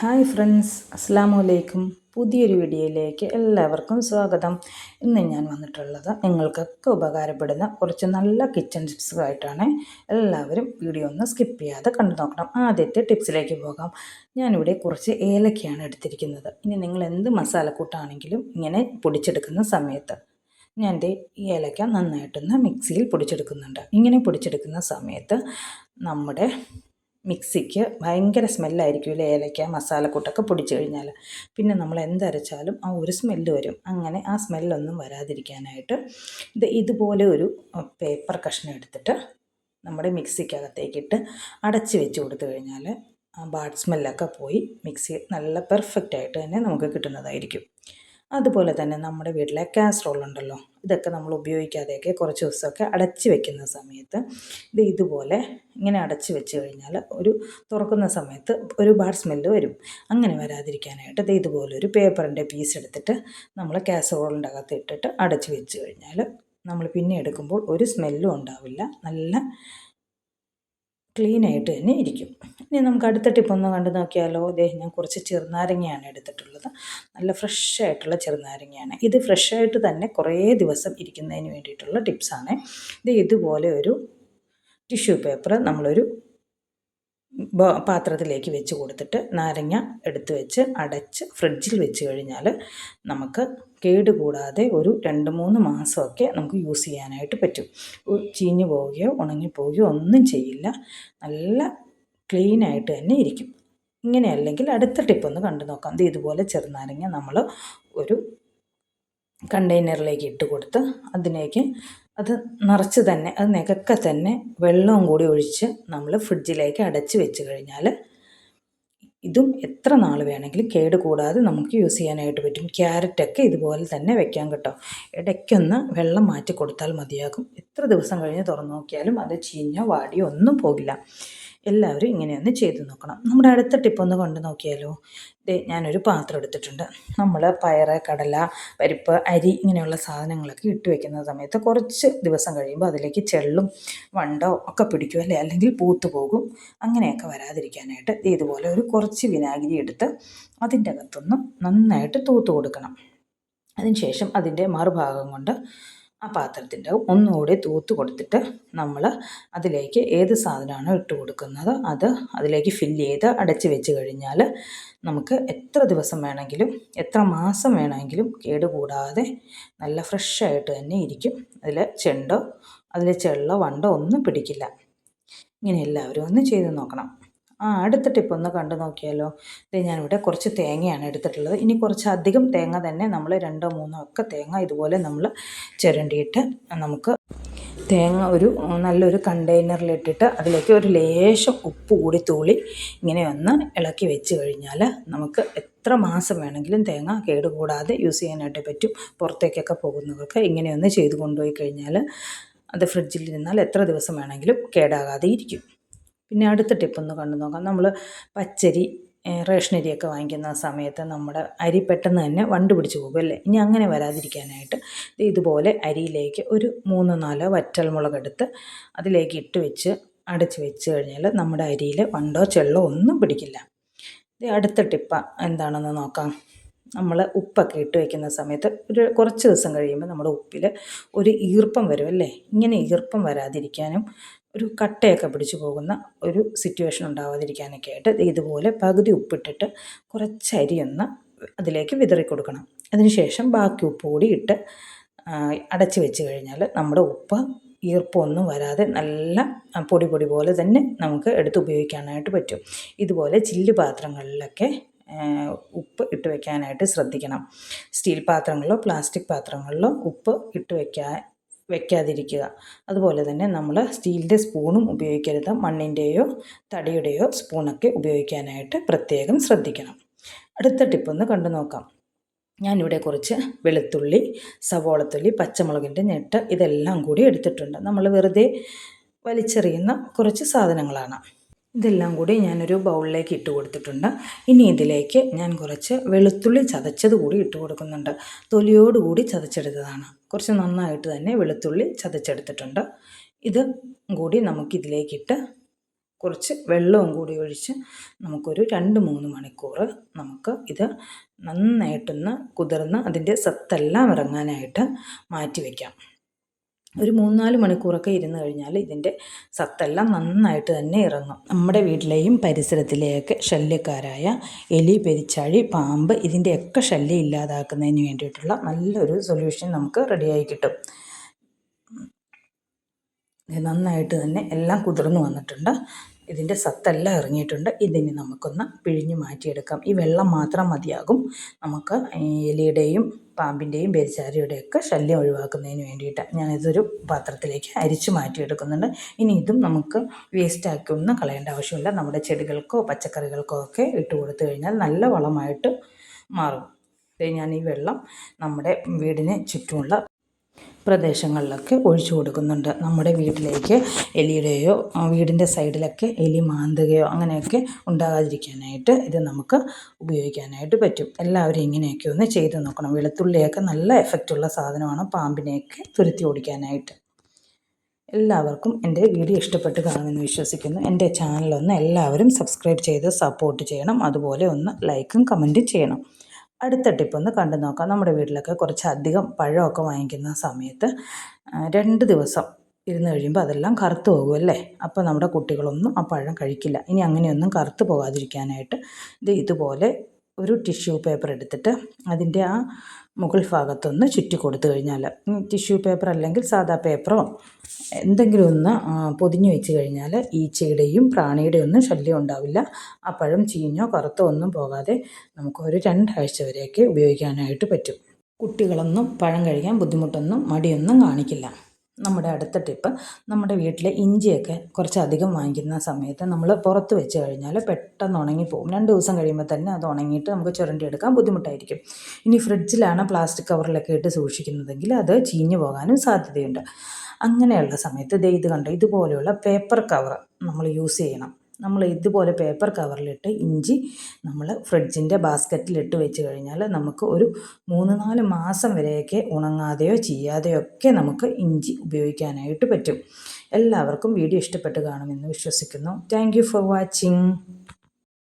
Hi friends അസ്സാം വലൈക്കും പുതിയൊരു വീഡിയോയിലേക്ക് എല്ലാവർക്കും സ്വാഗതം. ഇന്ന് ഞാൻ വന്നിട്ടുള്ളത് നിങ്ങൾക്കൊക്കെ ഉപകാരപ്പെടുന്ന കുറച്ച് നല്ല കിച്ചൺ ടിപ്സുമായിട്ടാണ്. എല്ലാവരും വീഡിയോ ഒന്ന് സ്കിപ്പ് ചെയ്യാതെ കണ്ടു നോക്കണം. ആദ്യത്തെ ടിപ്സിലേക്ക് പോകാം. ഞാനിവിടെ കുറച്ച് ഏലക്കയാണ് എടുത്തിരിക്കുന്നത്. ഇനി നിങ്ങൾ എന്ത് മസാലക്കൂട്ടാണെങ്കിലും ഇങ്ങനെ പൊടിച്ചെടുക്കുന്ന സമയത്ത് ഞാൻ എന്റെ ഏലക്ക നന്നായിട്ടൊന്ന് മിക്സിയിൽ പൊടിച്ചെടുക്കുന്നുണ്ട്. ഇങ്ങനെ പൊടിച്ചെടുക്കുന്ന സമയത്ത് നമ്മുടെ മിക്സിക്ക് ഭയങ്കര സ്മെല്ലായിരിക്കും ഏലക്ക മസാലക്കൂട്ടൊക്കെ പൊടിച്ചു കഴിഞ്ഞാൽ പിന്നെ നമ്മൾ എന്തരച്ചാലും ആ ഒരു സ്മെല്ല് വരും. അങ്ങനെ ആ സ്മെല്ലൊന്നും വരാതിരിക്കാനായിട്ട് ഇത് ഇതുപോലെ ഒരു പേപ്പർ കഷ്ണം എടുത്തിട്ട് നമ്മുടെ മിക്സിക്കകത്തേക്കിട്ട് അടച്ച് വെച്ച് കൊടുത്തു കഴിഞ്ഞാൽ ആ ബാഡ് സ്മെല്ലൊക്കെ പോയി മിക്സി നല്ല പെർഫെക്റ്റ് ആയിട്ട് തന്നെ നമുക്ക് കിട്ടുന്നതായിരിക്കും. അതുപോലെ തന്നെ നമ്മുടെ വീട്ടിലെ കാസറോൾ ഉണ്ടല്ലോ ഇതൊക്കെ നമ്മൾ ഉപയോഗിക്കാതെയൊക്കെ കുറച്ച് ദിവസമൊക്കെ അടച്ച് വെക്കുന്ന സമയത്ത് ഇത് ഇതുപോലെ ഇങ്ങനെ അടച്ച് വെച്ച് കഴിഞ്ഞാൽ ഒരു തുറക്കുന്ന സമയത്ത് ഒരു ബാഡ് സ്മെല്ല് വരും. അങ്ങനെ വരാതിരിക്കാനായിട്ട് ഇത് ഇതുപോലെ ഒരു പേപ്പറിന്റെ പീസ് എടുത്തിട്ട് നമ്മൾ കാസറോളിന്റെ അകത്ത് ഇട്ടിട്ട് അടച്ച് വെച്ച് കഴിഞ്ഞാൽ നമ്മൾ പിന്നെ എടുക്കുമ്പോൾ ഒരു സ്മെല്ലും ഉണ്ടാവില്ല. നല്ല ക്ലീനായിട്ട് തന്നെ ഇരിക്കും. ഇനി നമുക്ക് അടുത്ത ടിപ്പ് ഒന്ന് കണ്ടു നോക്കിയാലോ. ഇതേ ഞാൻ കുറച്ച് ചെറുനാരങ്ങയാണ് എടുത്തിട്ടുള്ളത്. നല്ല ഫ്രഷ് ആയിട്ടുള്ള ചെറുനാരങ്ങയാണ്. ഇത് ഫ്രഷായിട്ട് തന്നെ കുറേ ദിവസം ഇരിക്കുന്നതിന് വേണ്ടിയിട്ടുള്ള ടിപ്സാണ് ഇത് ഇതുപോലെ ഒരു ടിഷ്യൂ പേപ്പർ നമ്മളൊരു പാത്രത്തിലേക്ക് വെച്ച് കൊടുത്തിട്ട് നാരങ്ങ എടുത്ത് വെച്ച് അടച്ച് ഫ്രിഡ്ജിൽ വെച്ച് കഴിഞ്ഞാൽ നമുക്ക് കേട് കൂടാതെ ഒരു രണ്ട് മൂന്ന് മാസമൊക്കെ നമുക്ക് യൂസ് ചെയ്യാനായിട്ട് പറ്റും. ചീഞ്ഞു പോവുകയോ ഉണങ്ങിപ്പോവുകയോ ഒന്നും ചെയ്യില്ല. നല്ല ക്ലീനായിട്ട് തന്നെ ഇരിക്കും. ഇങ്ങനെ അല്ലെങ്കിൽ അടുത്ത ടിപ്പ് ഒന്ന് കണ്ടു നോക്കാം. ഇത് ഇതുപോലെ ചെറുനാരങ്ങ നമ്മൾ ഒരു കണ്ടെയ്നറിലേക്ക് ഇട്ട് കൊടുത്ത് അതിലേക്ക് അത് നിറച്ച് തന്നെ അത് നികക്കെ തന്നെ വെള്ളവും കൂടി ഒഴിച്ച് നമ്മൾ ഫ്രിഡ്ജിലേക്ക് അടച്ച് വെച്ച് കഴിഞ്ഞാൽ ഇതും എത്ര നാൾ വേണമെങ്കിലും കേട് കൂടാതെ നമുക്ക് യൂസ് ചെയ്യാനായിട്ട് പറ്റും. ക്യാരറ്റൊക്കെ ഇതുപോലെ തന്നെ വെക്കാൻ കേട്ടോ. ഇടയ്ക്കൊന്ന് വെള്ളം മാറ്റി കൊടുത്താൽ മതിയാകും. എത്ര ദിവസം കഴിഞ്ഞ് തുറന്നു നോക്കിയാലും അത് ചീഞ്ഞോ വാടിയോ ഒന്നും പോകില്ല. എല്ലാവരും ഇങ്ങനെയൊന്ന് ചെയ്ത് നോക്കണം. നമ്മുടെ അടുത്ത ടിപ്പ് ഒന്ന് കൊണ്ട് നോക്കിയാലോ? ഞാനൊരു പാത്രം എടുത്തിട്ടുണ്ട്. നമ്മൾ പയറ് കടല പരിപ്പ് അരി ഇങ്ങനെയുള്ള സാധനങ്ങളൊക്കെ ഇട്ട് വെക്കുന്ന സമയത്ത് കുറച്ച് ദിവസം കഴിയുമ്പോൾ അതിലേക്ക് ചെള്ളും വണ്ടോ ഒക്കെ പിടിക്കും അല്ലേ? അല്ലെങ്കിൽ പൂത്തു പോകും. അങ്ങനെയൊക്കെ വരാതിരിക്കാനായിട്ട് ഇതുപോലെ ഒരു കുറച്ച് വിനാഗിരി എടുത്ത് അതിന്റെ അകത്തൊന്ന് നന്നായിട്ട് തൂത്ത് കൊടുക്കണം. അതിനുശേഷം അതിന്റെ മറുഭാഗം കൊണ്ട് ആ പാത്രത്തിന്റെ ഒന്നുകൂടി തൂത്ത് കൊടുത്തിട്ട് നമ്മൾ അതിലേക്ക് ഏത് സാധനമാണോ ഇട്ട് കൊടുക്കുന്നത് അത് അതിലേക്ക് ഫില്ല് ചെയ്ത് അടച്ച് വെച്ച് കഴിഞ്ഞാൽ നമുക്ക് എത്ര ദിവസം വേണമെങ്കിലും എത്ര മാസം വേണമെങ്കിലും കേടുകൂടാതെ നല്ല ഫ്രഷായിട്ട് തന്നെ ഇരിക്കും. അതിൽ ചെണ്ടോ അതിൽ ചെള്ളോ വണ്ടോ ഒന്നും പിടിക്കില്ല. ഇങ്ങനെ എല്ലാവരും ഒന്ന് ചെയ്ത് നോക്കണം. ആ അടുത്ത ടിപ്പ് ഒന്ന് കണ്ടു നോക്കിയാലോ. ഇത് ഞാനിവിടെ കുറച്ച് തേങ്ങയാണ് എടുത്തിട്ടുള്ളത്. ഇനി കുറച്ച് അധികം തേങ്ങ തന്നെ നമ്മൾ രണ്ടോ മൂന്നോ ഒക്കെ തേങ്ങ ഇതുപോലെ നമ്മൾ ചിരണ്ടിയിട്ട് നമുക്ക് തേങ്ങ ഒരു നല്ലൊരു കണ്ടെയ്നറിലിട്ടിട്ട് അതിലേക്ക് ഒരു ലേശം ഉപ്പ് കൂടി തൂളി ഇങ്ങനെ ഒന്ന് ഇളക്കി വെച്ച് കഴിഞ്ഞാൽ നമുക്ക് എത്ര മാസം വേണമെങ്കിലും തേങ്ങ കേടുകൂടാതെ യൂസ് ചെയ്യാനായിട്ട് പറ്റും. പുറത്തേക്കൊക്കെ പോകുന്നവർക്ക് ഇങ്ങനെയൊന്ന് ചെയ്തു കൊണ്ടുപോയി കഴിഞ്ഞാൽ അത് ഫ്രിഡ്ജിൽ ഇരുന്നാൽ എത്ര ദിവസം വേണമെങ്കിലും കേടാകാതെ ഇരിക്കും. പിന്നെ അടുത്ത ടിപ്പ് ഒന്ന് കണ്ടു നോക്കാം. നമ്മൾ പച്ചരി റേഷനരിയൊക്കെ വാങ്ങിക്കുന്ന സമയത്ത് നമ്മുടെ അരി പെട്ടെന്ന് തന്നെ വണ്ട് പിടിച്ച് പോകും അല്ലേ? ഇനി അങ്ങനെ വരാതിരിക്കാനായിട്ട് ഇതുപോലെ അരിയിലേക്ക് ഒരു മൂന്ന് നാലോ വറ്റൽമുളക് എടുത്ത് അതിലേക്ക് ഇട്ട് വെച്ച് അടച്ച് വെച്ച് കഴിഞ്ഞാൽ നമ്മുടെ അരിയിൽ വണ്ടോ ചെള്ളോ ഒന്നും പിടിക്കില്ല. അടുത്ത ടിപ്പ എന്താണെന്ന് നോക്കാം. നമ്മൾ ഉപ്പൊക്കെ ഇട്ട് വയ്ക്കുന്ന സമയത്ത് ഒരു കുറച്ച് ദിവസം കഴിയുമ്പോൾ നമ്മുടെ ഉപ്പിൽ ഒരു ഈർപ്പം വരും അല്ലേ? ഇങ്ങനെ ഈർപ്പം വരാതിരിക്കാനും ഒരു കട്ടയൊക്കെ പിടിച്ചു പോകുന്ന ഒരു സിറ്റുവേഷൻ ഉണ്ടാവാതിരിക്കാനൊക്കെ ആയിട്ട് ഇതുപോലെ പകുതി ഉപ്പിട്ടിട്ട് കുറച്ച് അരിയൊന്ന് അതിലേക്ക് വിതറി കൊടുക്കണം. അതിനുശേഷം ബാക്കി ഉപ്പ് കൂടി ഇട്ട് അടച്ച് വെച്ച് കഴിഞ്ഞാൽ നമ്മുടെ ഉപ്പ് ഈർപ്പമൊന്നും വരാതെ നല്ല പൊടി പൊടി പോലെ തന്നെ നമുക്ക് എടുത്ത് ഉപയോഗിക്കാനായിട്ട് പറ്റും. ഇതുപോലെ ചില്ല് പാത്രങ്ങളിലൊക്കെ ഉപ്പ് ഇട്ട് വയ്ക്കാനായിട്ട് ശ്രദ്ധിക്കണം. സ്റ്റീൽ പാത്രങ്ങളിലോ പ്ലാസ്റ്റിക് പാത്രങ്ങളിലോ ഉപ്പ് ഇട്ട് വെക്കാൻ വെക്കാതിരിക്കുക. അതുപോലെ തന്നെ നമ്മൾ സ്റ്റീലിന്റെ സ്പൂണും ഉപയോഗിക്കരുത്. മണ്ണിന്റെയോ തടിയുടെയോ സ്പൂണൊക്കെ ഉപയോഗിക്കാനായിട്ട് പ്രത്യേകം ശ്രദ്ധിക്കണം. അടുത്ത ടിപ്പൊന്ന് കണ്ടു നോക്കാം. ഞാനിവിടെ കുറച്ച് വെളുത്തുള്ളി സവോളത്തുള്ളി പച്ചമുളകിന്റെ ഞെട്ട് ഇതെല്ലാം കൂടി എടുത്തിട്ടുണ്ട്. നമ്മൾ വെറുതെ വലിച്ചെറിയുന്ന കുറച്ച് സാധനങ്ങളാണ്. ഇതെല്ലാം കൂടി ഞാനൊരു ബൗളിലേക്ക് ഇട്ട് കൊടുത്തിട്ടുണ്ട്. ഇനി ഇതിലേക്ക് ഞാൻ കുറച്ച് വെളുത്തുള്ളി ചതച്ചത് കൂടി ഇട്ട് കൊടുക്കുന്നുണ്ട്. തൊലിയോടുകൂടി ചതച്ചെടുത്തതാണ്. കുറച്ച് നന്നായിട്ട് തന്നെ വെളുത്തുള്ളി ചതച്ചെടുത്തിട്ടുണ്ട്. ഇത് കൂടി നമുക്കിതിലേക്കിട്ട് കുറച്ച് വെള്ളവും കൂടി ഒഴിച്ച് നമുക്കൊരു രണ്ട് മൂന്ന് മണിക്കൂർ നമുക്ക് ഇത് നന്നായിട്ടൊന്ന് കുതിർന്ന് അതിന്റെ സത്തെല്ലാം ഇറങ്ങാനായിട്ട് മാറ്റി വയ്ക്കാം. ഒരു മൂന്നാൽ മണിക്കൂറൊക്കെ ഇരുന്ന് കഴിഞ്ഞാൽ ഇതിന്റെ സത്തെല്ലാം നന്നായിട്ട് തന്നെ ഇറങ്ങും. നമ്മുടെ വീട്ടിലെയും പരിസരത്തിലെയൊക്കെ ശല്യക്കാരായ എലി പെരിച്ചാഴി പാമ്പ് ഇതിന്റെയൊക്കെ ശല്യം ഇല്ലാതാക്കുന്നതിന് വേണ്ടിയിട്ടുള്ള നല്ലൊരു സൊല്യൂഷൻ നമുക്ക് റെഡിയായി കിട്ടും. നന്നായിട്ട് തന്നെ എല്ലാം കുതിർന്നു വന്നിട്ടുണ്ട്. ഇതിന്റെ സത്തെല്ലാം ഇറങ്ങിയിട്ടുണ്ട്. ഇതിന് നമുക്കൊന്ന് പിഴിഞ്ഞ് മാറ്റിയെടുക്കാം. ഈ വെള്ളം മാത്രം മതിയാകും. നമുക്ക് എലിയുടെയും പാമ്പിന്റെയും പെരിച്ചാരിയുടെയൊക്കെ ശല്യം ഒഴിവാക്കുന്നതിന് വേണ്ടിയിട്ട് ഞാനിതൊരു പാത്രത്തിലേക്ക് അരിച്ച് മാറ്റിയെടുക്കുന്നുണ്ട്. ഇനി ഇതും നമുക്ക് വേസ്റ്റാക്കി ഒന്നും കളയേണ്ട ആവശ്യമില്ല. നമ്മുടെ ചെടികൾക്കോ പച്ചക്കറികൾക്കോ ഒക്കെ ഇട്ട് കൊടുത്തു കഴിഞ്ഞാൽ നല്ല വളമായിട്ട് മാറും. ഞാൻ ഈ വെള്ളം നമ്മുടെ വീടിന് ചുറ്റുമുള്ള പ്രദേശങ്ങളിലൊക്കെ ഒഴിച്ചു കൊടുക്കുന്നുണ്ട്. നമ്മുടെ വീട്ടിലേക്ക് എലിയുടെയോ വീടിന്റെ സൈഡിലൊക്കെ എലി മാന്തുകയോ അങ്ങനെയൊക്കെ ഉണ്ടാകാതിരിക്കാനായിട്ട് ഇത് നമുക്ക് ഉപയോഗിക്കാനായിട്ട് പറ്റും. എല്ലാവരും ഇങ്ങനെയൊക്കെ ഒന്ന് ചെയ്ത് നോക്കണം. വെളുത്തുള്ളിയൊക്കെ നല്ല എഫക്റ്റുള്ള സാധനമാണ്. പാമ്പിനെയൊക്കെ തുരുത്തി ഓടിക്കാനായിട്ട്. എല്ലാവർക്കും എന്റെ വീഡിയോ ഇഷ്ടപ്പെട്ട് കാണുമെന്ന് വിശ്വസിക്കുന്നു. എന്റെ ചാനലൊന്ന് എല്ലാവരും സബ്സ്ക്രൈബ് ചെയ്ത് സപ്പോർട്ട് ചെയ്യണം. അതുപോലെ ഒന്ന് ലൈക്കും കമന്റും ചെയ്യണം. അടുത്ത ടിപ്പ് ഒന്ന് കണ്ടു നോക്കാം. നമ്മുടെ വീട്ടിലൊക്കെ കുറച്ചധികം പഴമൊക്കെ വാങ്ങിക്കുന്ന സമയത്ത് രണ്ട് ദിവസം ഇരുന്ന് കഴിയുമ്പോൾ അതെല്ലാം കറുത്ത് പോകുമല്ലേ അപ്പോൾ നമ്മുടെ കുട്ടികളൊന്നും ആ പഴം കഴിക്കില്ല. ഇനി അങ്ങനെയൊന്നും കറുത്ത് പോകാതിരിക്കാനായിട്ട് ഇത് ഇതുപോലെ ഒരു ടിഷ്യൂ പേപ്പർ എടുത്തിട്ട് അതിന്റെ ആ മുകൾ ഭാഗത്തൊന്ന് ചുറ്റി കൊടുത്തു കഴിഞ്ഞാൽ ടിഷ്യൂ പേപ്പർ അല്ലെങ്കിൽ സാധാ പേപ്പറോ എന്തെങ്കിലും ഒന്ന് പൊതിഞ്ഞു വെച്ച് കഴിഞ്ഞാൽ ഈച്ചയുടെയും പ്രാണിയുടെയും ഒന്നും ശല്യം ഉണ്ടാവില്ല. ആ പഴം ചീഞ്ഞോ കറുത്തോ ഒന്നും പോകാതെ നമുക്ക് ഒരു രണ്ടാഴ്ച വരെയൊക്കെ ഉപയോഗിക്കാനായിട്ട് പറ്റും. കുട്ടികളൊന്നും പഴം കഴിക്കാൻ ബുദ്ധിമുട്ടൊന്നും മടിയൊന്നും കാണിക്കില്ല. നമ്മുടെ അടുത്ത ടിപ്പ് നമ്മുടെ വീട്ടിലെ ഇഞ്ചിയൊക്കെ കുറച്ചധികം വാങ്ങിക്കുന്ന സമയത്ത് നമ്മൾ പുറത്ത് വെച്ച് കഴിഞ്ഞാൽ പെട്ടെന്ന് ഉണങ്ങിപ്പോകും രണ്ട് ദിവസം കഴിയുമ്പോൾ തന്നെ അത് ഉണങ്ങിയിട്ട് നമുക്ക് ചുരണ്ടി എടുക്കാൻ ബുദ്ധിമുട്ടായിരിക്കും. ഇനി ഫ്രിഡ്ജിലാണ് പ്ലാസ്റ്റിക് കവറിലൊക്കെ ഇട്ട് സൂക്ഷിക്കുന്നതെങ്കിൽ അത് ചീഞ്ഞു പോകാനും സാധ്യതയുണ്ട്. അങ്ങനെയുള്ള സമയത്ത് ദേ ഇത് കണ്ടോ? ഇതുപോലെയുള്ള പേപ്പർ കവർ നമ്മൾ യൂസ് ചെയ്യണം. നമ്മൾ ഇതുപോലെ പേപ്പർ കവറിലിട്ട് ഇഞ്ചി നമ്മൾ ഫ്രിഡ്ജിന്റെ ബാസ്ക്കറ്റിലിട്ട് വെച്ച് കഴിഞ്ഞാൽ നമുക്ക് ഒരു മൂന്ന് നാല് മാസം വരെയൊക്കെ ഉണങ്ങാതെയോ ചെയ്യാതെയോ ഒക്കെ നമുക്ക് ഇഞ്ചി ഉപയോഗിക്കാനായിട്ട് പറ്റും. എല്ലാവർക്കും വീഡിയോ ഇഷ്ടപ്പെട്ട് കാണുമെന്ന് വിശ്വസിക്കുന്നു. Thank for watching